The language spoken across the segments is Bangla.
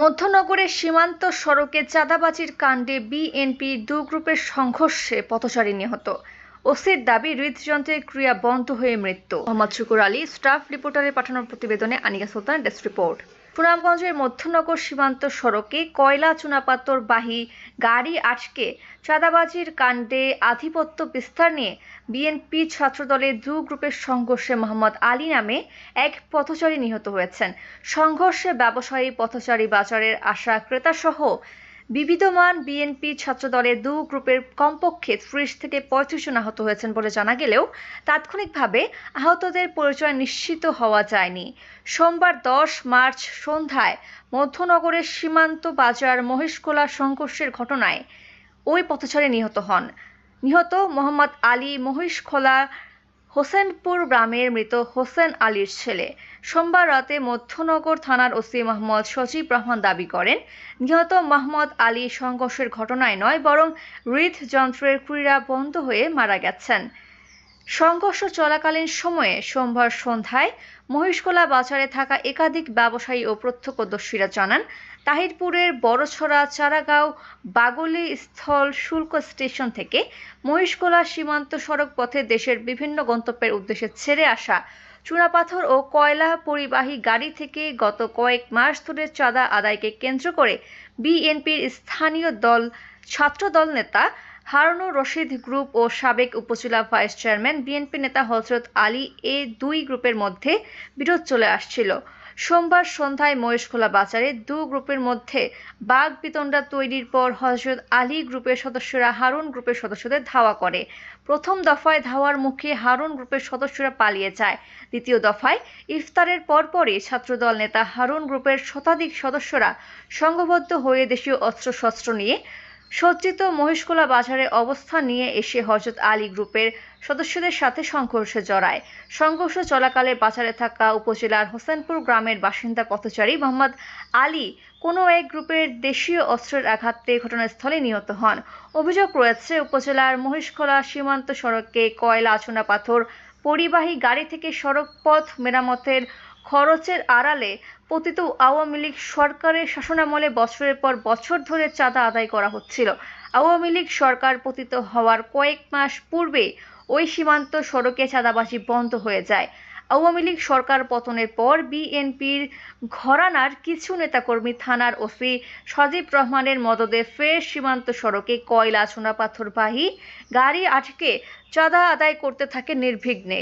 মধ্যনগরের সীমান্ত সড়কে চাঁদাবাজির কাণ্ডে বিএনপি দু গ্রুপের সংঘর্ষে পথচারী নিহত। ওসির দাবি, হৃদযন্ত্রের ক্রিয়া বন্ধ হয়ে মৃত্যু। মোহাম্মদ শুকুর আলী, স্টাফ রিপোর্টারের পাঠানোর প্রতিবেদনে আনিকা সুলতান, ডেস্ক রিপোর্ট। সুনামগঞ্জের মধ্যনগর সীমান্ত সড়কে কয়লা চুনাপাতর বাহী গাড়ি আটকে চাঁদাবাজির কাণ্ডে আধিপত্য বিস্তার নিয়ে বিএনপি ছাত্রদলের দু গ্রুপের সংঘর্ষে মোহাম্মদ আলী নামে এক পথচারী নিহত হয়েছেন। সংঘর্ষে ব্যবসায়ী, পথচারী বাজারের আশা ক্রেতাসহ বিবিধমান বিএনপি ছাত্রদলের দু গ্রুপের কমপক্ষে ত্রিশ থেকে পঁয়ত্রিশ জন আহত হয়েছেন বলে জানা গেলেও তাৎক্ষণিকভাবে আহতদের পরিচয় নিশ্চিত হওয়া যায়নি। সোমবার দশ মার্চ সন্ধ্যায় মধ্যনগরের সীমান্ত বাজার মহেশখোলা সংঘর্ষের ঘটনায় ওই পথচারী নিহত হন। নিহত মোহাম্মদ আলী মহিষখোলা হোসেনপুর গ্রামের মৃত হোসেন আলীর ছেলে। সোমবার রাতে মধ্যনগর থানার ওসি মোহাম্মদ সজীব রহমান দাবি করেন, নিহত মোহাম্মদ আলী সংঘর্ষের ঘটনায় নয়, বরং হৃদযন্ত্রের ক্রীড়া বন্ধ হয়ে মারা গেছেন। সংঘর্ষ চলাকালীন সময়ে সোমবার সন্ধ্যায় মহিষকোলা বাজারে থাকা একাধিক ব্যবসায়ী ও প্রত্যক্ষদর্শীরা জানান, তাহিরপুরের বড়ছড়া চারাগাঁও বাগলি স্থল শুল্ক স্টেশন থেকে মহিষকোলা সীমান্ত সড়ক পথে দেশের বিভিন্ন গন্তব্যের উদ্দেশ্যে ছেড়ে আসা চুনাপাথর ও কয়লা পরিবাহী গাড়ি থেকে গত কয়েক মাস ধরে চাঁদা আদায়কে কেন্দ্র করে বিএনপির স্থানীয় দল, ছাত্রদল নেতা হারুনুর রশিদ গ্রুপ ও সাবেক উপজেলা ভাইস চেয়ারম্যান বিএনপি নেতা হজরত আলী এ দুই গ্রুপের মধ্যে বিরোধ চলে আসছিল। সোমবার সন্ধ্যায় মহেশখোলা বাজারে দু গ্রুপের মধ্যে বাঘ বিতণ্ডা তৈরির পর হজরত আলী গ্রুপের সদস্যরা হারুন গ্রুপের সদস্যদের ধাওয়া করে। প্রথম দফায় ধাওয়ার মুখে হারুন গ্রুপের সদস্যরা পালিয়ে যায়। দ্বিতীয় দফায় ইফতারের পরপরই ছাত্রদল নেতা হারুন গ্রুপের শতাধিক সদস্যরা সংঘবদ্ধ হয়ে দেশীয় অস্ত্রশস্ত্র নিয়ে সজ্জিত মহিষকোলা বাজারে অবস্থান নিয়ে এসে হজরত আলী গ্রুপের সদস্যদের সাথে সংঘর্ষে জড়ায়। সংঘর্ষ চলাকালে বাজারে থাকা উপজেলার হোসেনপুর গ্রামের বাসিন্দা পথচারী মোহাম্মদ আলী কোনো এক গ্রুপের দেশীয় অস্ত্রের আঘাত ঘটনাস্থলে নিহত হন। অভিযোগ রয়েছে, উপজেলার মহিষখোলা সীমান্ত সড়কে কয়লা আচনা পাথর পরিবাহী গাড়ি থেকে সড়ক পথ মেরামতের খরচের আড়ালে পতিত আওয়ামী লীগ সরকারের শাসনামলে বছরের পর বছর ধরে চাঁদা আদায় করা হচ্ছিল। আওয়ামী লীগ সরকার পতিত হওয়ার কয়েক মাস পূর্বে ওই সীমান্ত সড়কে চাঁদাবাজি বন্ধ হয়ে যায়। আওয়ামী লীগ সরকার পতনের পর বিএনপির ঘরানার কিছু নেতাকর্মী থানার ওসি সজীব রহমানের মদদে ফের সীমান্ত সড়কে কয়লা চুনাপাথরবাহী গাড়ি আটকে চাঁদা আদায় করতে থাকে নির্বিঘ্নে।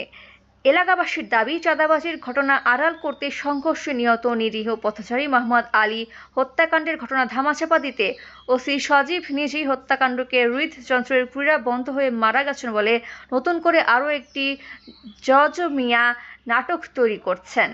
এলাকাবাসীর দাবি, চাঁদাবাজির ঘটনা আড়াল করতে সংঘর্ষে নিহত নিরীহ পথচারী মোহাম্মদ আলী হত্যাকাণ্ডের ঘটনা ধামাচাপা দিতে ওসি সজীব নিজেই হত্যাকাণ্ডকে হৃদযন্ত্রের ক্রীড়া বন্ধ হয়ে মারা গেছেন বলে নতুন করে আরও একটি জজ মিয়া নাটক তৈরি করছেন।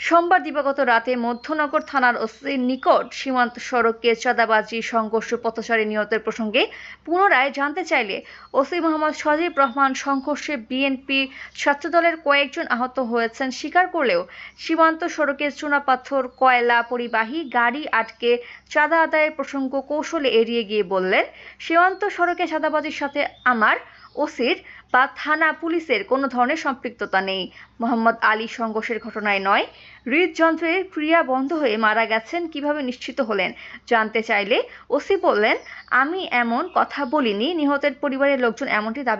সোমবার দিবাগত রাতে মধ্যনগর থানার ওসির নিকট সীমান্ত সড়কে চাঁদাবাজি, সংঘর্ষ, পথচারী নিহতের প্রসঙ্গে পুনরায় জানতে চাইলে ওসি মোহাম্মদ সজীব রহমান সংঘর্ষে বিএনপি ছাত্রদলের কয়েকজন আহত হয়েছেন স্বীকার করলেও সীমান্ত সড়কে চুনাপাথর, কয়লা, পরিবাহী গাড়ি আটকে চাঁদা আদায়ের প্রসঙ্গ কৌশলে এড়িয়ে গিয়ে বললেন, সীমান্ত সড়কে চাঁদাবাজির সাথে আমার ওসির বা থানা পুলিশের কোনো ধরনের সম্পৃক্ততা নেই। মোহাম্মদ আলী সংঘর্ষের ঘটনায় নয়। হৃদযন্ত্রের ক্রিয়া বন্ধ হয়ে মারা গেছেন কীভাবে নিশ্চিত হলেন? জানতে চাইলে ওসি বললেন, আমি এমন কথা বলিনি। নিহতের পরিবারের লোকজন এমনটি দাবি